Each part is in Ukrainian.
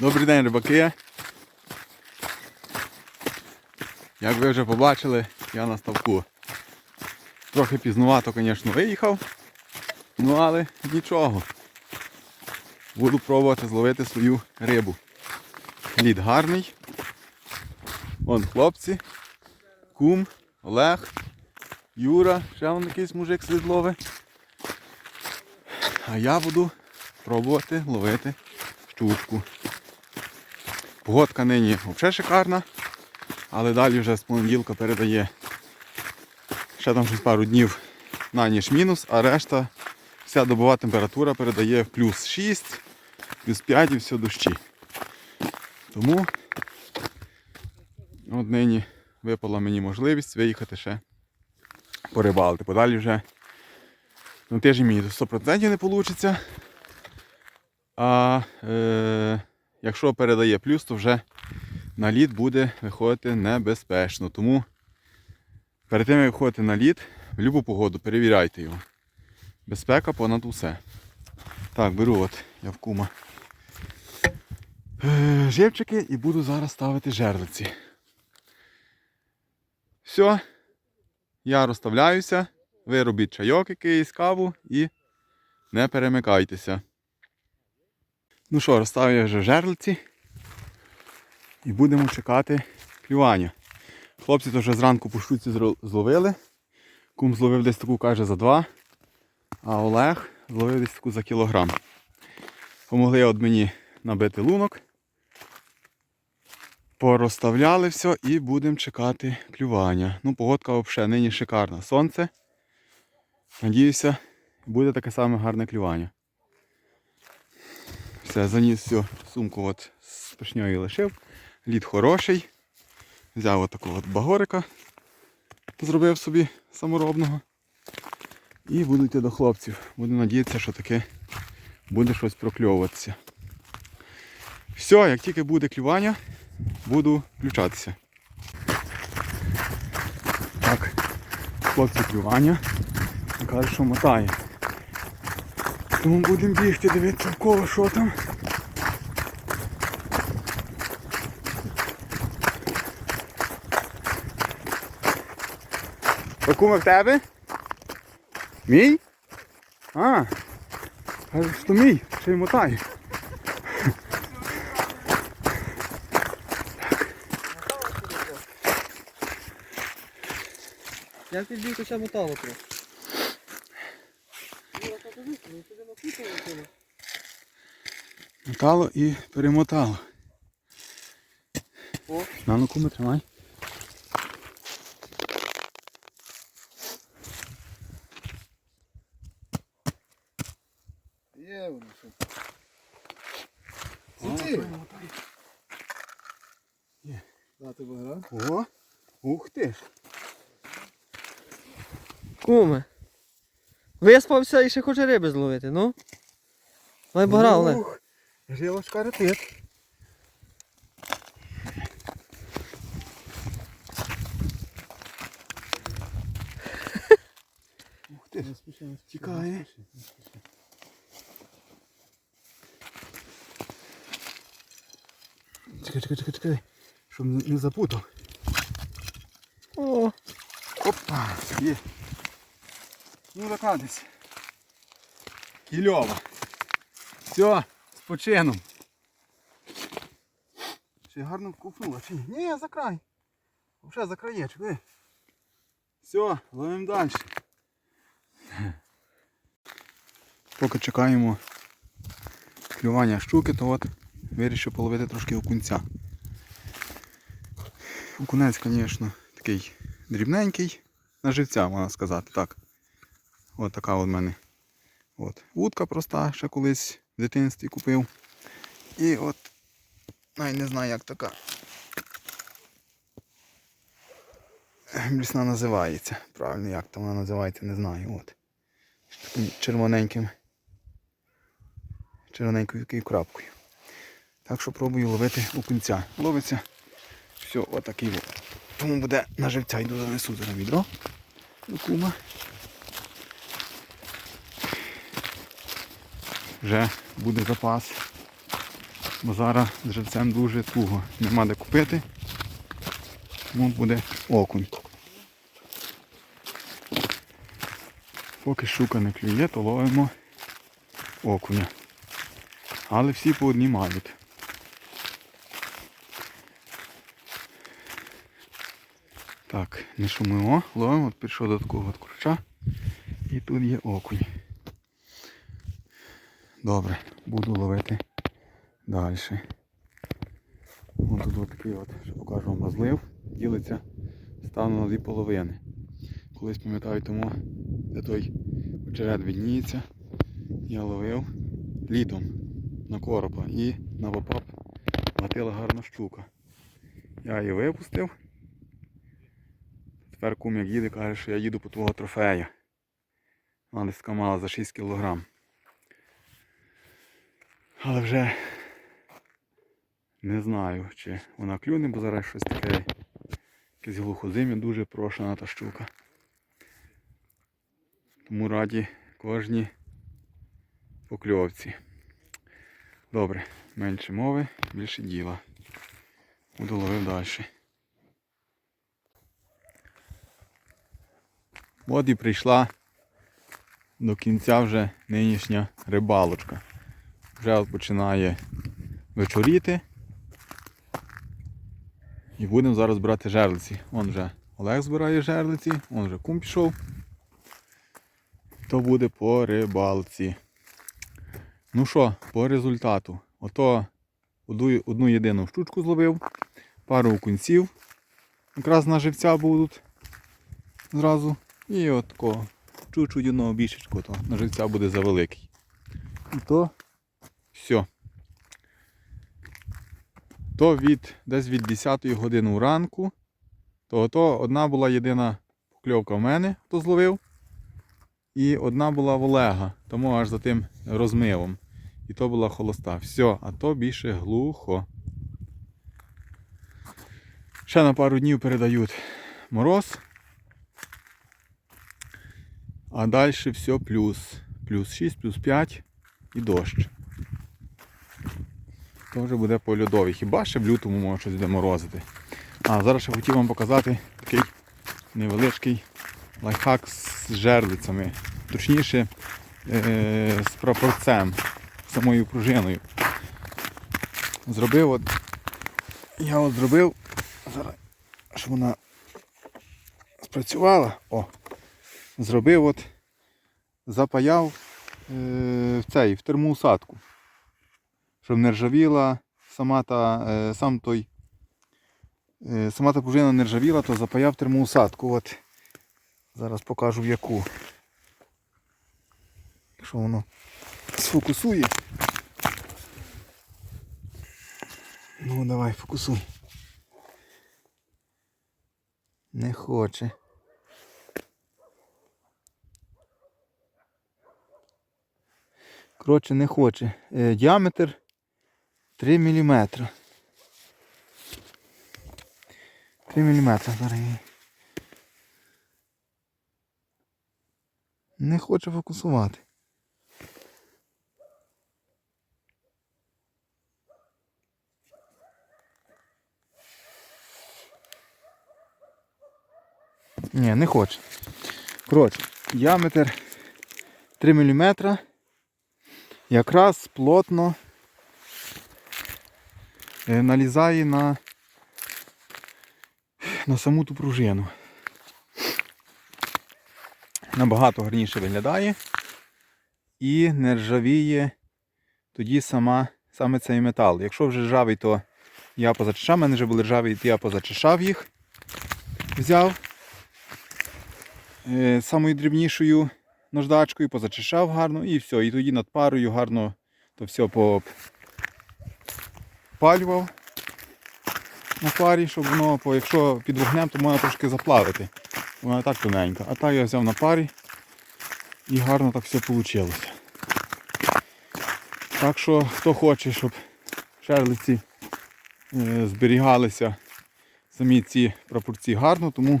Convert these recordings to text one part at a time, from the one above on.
Добрий день, рибаки. Як ви вже побачили, я на ставку. Трохи пізнувато, звісно, виїхав. Ну але нічого. Буду пробувати зловити свою рибу. Лід гарний. Вон хлопці. Кум, Олег, Юра, ще вон якийсь мужик слід ловить. А я буду пробувати ловити щучку. Погодка нині взагалі шикарна, але далі вже з понеділка передає ще там щось пару днів на ніж мінус, а решта вся добова температура передає плюс 6, плюс 5 і все дощі. Тому от нині випала мені можливість виїхати ще порибалити. Подалі вже на тиждень мені 100% не вийде. А е, якщо передає плюс, то вже на лід буде виходити небезпечно. Тому перед тим, як виходити на лід, в будь-яку погоду перевіряйте його. Безпека понад усе. Так, беру от я в кума е, живчики і буду зараз ставити жерлиці. Все, я розставляюся, ви робіть чайок якийсь, каву і не перемикайтеся. Ну що, розставив я вже жерлиці і будемо чекати клювання. Хлопці то вже зранку по штуці зловили. Кум зловив десь таку, каже, за два, а Олег зловив десь таку за кілограм. Помогли от мені набити лунок. Порозставляли все і будемо чекати клювання. Ну, погодка взагалі нині шикарна. Сонце. Надіюся, буде таке саме гарне клювання. Все, заніс всю сумку от з пишньою лишив. Лід хороший. Взяв от такого от багорика, зробив собі саморобного. І буду йти до хлопців. Буду надіятися, що таке буде щось прокльовуватися. Все, як тільки буде клювання, буду включатися. Так, хлопці клювання. Каже, що мотає. Тому будемо бігти, дивитися в кого що там. Пакуме в тебе? Мій? А, каже, що мій, ще й мотає. Я підбив хоча мотало трохи. Мотало і перемотало. О. На ну куме, тримай. Є воно що. Перемотає. Дати багра. О, ух ти ж. Куме. Виспався і ще хоче риби зловити, ну? Давай багра, Олег. Ух, Жилочка репит. Ух ти ж, тікає. Чекай, чекай, чекай, чекай. Щоб не запутав. О, Опа, є. Ну така десь. Кільова. Все, з почином. Ще гарно вкупнула, чи ні? Ні, за край. Вже за краєчок, ви. Все, ловимо далі. Поки чекаємо клювання щуки, то от вирішив половити трошки окунця. Окунець, звісно, такий дрібненький, на живця, можна сказати, так. От така от в мене. От. Вудка проста, ще колись в дитинстві купив. І от, навіть не знаю як така. Блісна називається. Правильно, як там вона називається, не знаю. От. Таким червоненьким. Червоненькою крапкою. Так що пробую ловити окунця. Ловиться все, отакий от. Тому буде на живця йду занесу зараз відро до кума. Вже буде запас Бо зараз з живцем дуже туго. Нема де купити. Тому буде окунь. Поки щука не клює, то ловимо окуня. Але всі по одній мають. Так, не шумимо, ловимо, от прийшов до такого от курча. І тут є окунь. Добре, буду ловити далі. Ось тут такий от, що покажу вам розлив, ділиться стану на дві половини. Колись пам'ятаю тому, де той очерет відніється, я ловив літом на коропа і на вапап латила гарна щука. Я її випустив. Тепер кум як їде, каже, що я їду по твого трофея. Вона десь мала за 6 кг. Але вже не знаю, чи вона клюне, бо зараз щось таке якесь глухозим'я, дуже прошена та щука. Тому раді кожній покльовці. Добре, менше мови, більше діла. Буду ловив далі. От і прийшла до кінця вже нинішня рибалочка. Вже починає вечоріти. І будемо зараз брати жерлиці. Вон вже Олег збирає жерлиці, вон вже кум пішов. То буде по рибалці. Ну що, по результату. Ото одну єдину штучку зловив, пару окунців. Якраз на живця будуть зразу. І от такого чуть-чуть одного більшечку, то на живця буде завеликий. І то все. То від десь від 10 години ранку. То ото одна була єдина покльовка в мене, хто зловив. І одна була в Олега, тому аж за тим розмивом. І то була холоста. Все, а то більше глухо. Ще на пару днів передають мороз. А далі все плюс. Плюс 6, плюс 5 і дощ. То вже буде по льодові. Хіба ще в лютому може щось буде морозити. А зараз ще хотів вам показати такий невеличкий лайфхак з жерлицями. Точніше е- з прапорцем, самою пружиною. Зробив от. Я от зробив. Щоб вона спрацювала. О! Зробив от, запаяв е, в цей, в термоусадку. Щоб не ржавіла сама та, е, сам той, е, сама та пружина не ржавіла, то запаяв термоусадку. От. Зараз покажу в яку. Якщо воно сфокусує. Ну давай, фокусуй. Не хоче. Коротше, не хоче. Е, діаметр 3 мм. 3 мм зараз. її. Не хоче фокусувати. Ні, не хоче. Коротше, діаметр 3 мм. Якраз плотно налізає на, на саму ту пружину. Набагато гарніше виглядає і не ржавіє тоді сама, саме цей метал. Якщо вже ржавий, то я позачищав, У мене вже були ржаві, то я позачищав їх, взяв е, самою дрібнішою наждачкою, позачищав гарно і все. І тоді над парою гарно то все попалював на парі, щоб воно, якщо під вогнем, то можна трошки заплавити. Вона так тоненька. А так я взяв на парі і гарно так все вийшло. Так що, хто хоче, щоб шерлиці е, зберігалися самі ці прапорці гарно, тому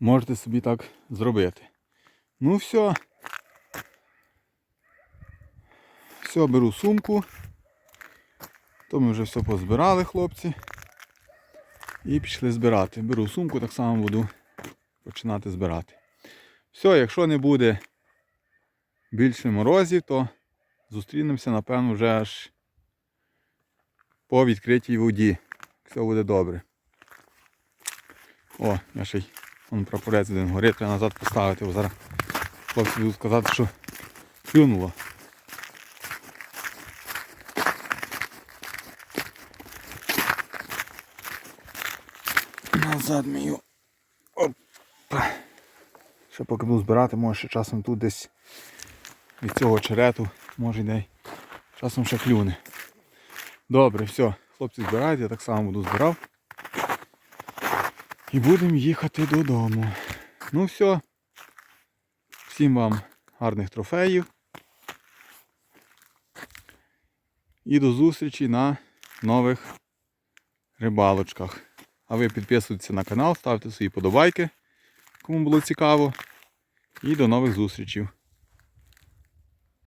можете собі так зробити. Ну все. Все, беру сумку. То ми вже все позбирали, хлопці. І пішли збирати. Беру сумку, так само буду починати збирати. Все, якщо не буде більше морозів, то зустрінемося, напевно, вже аж по відкритій воді. Все буде добре. О, я ще й вон прапорець один горить, треба назад поставити, бо зараз хлопці будуть сказати, що клюнуло. Назад його. Опа. Ще поки буду збирати, може ще часом тут десь від цього черету, може й де й часом ще клюне. Добре, все, хлопці збирають, я так само буду збирав. І будемо їхати додому. Ну все. Всім вам гарних трофеїв. І до зустрічі на нових рибалочках. А ви підписуйтесь на канал, ставте свої подобайки, кому було цікаво. І до нових зустрічей.